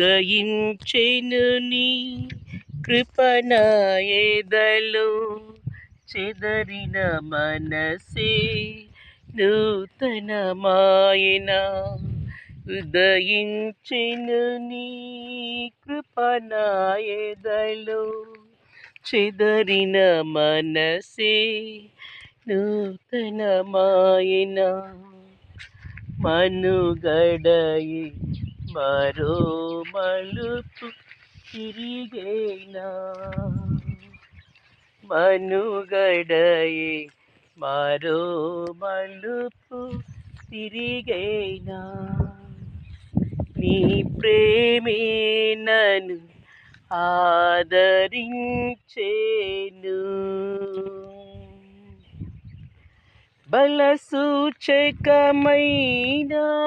ఉదయించెను నీ కృపణాయేదలో చెదరిన మనసే నూతనమాయన. ఉదయించెను నీ కృపణాయేదలో చెదరిన మనసే నూతనమాయన. మనుగడయి మరో మలుపు తిరిగేనా? మనుగడయి మరో మలుపు తిరిగేనా? నీ ప్రేమే నన్ను ఆదరించేను. బల సూచకమైన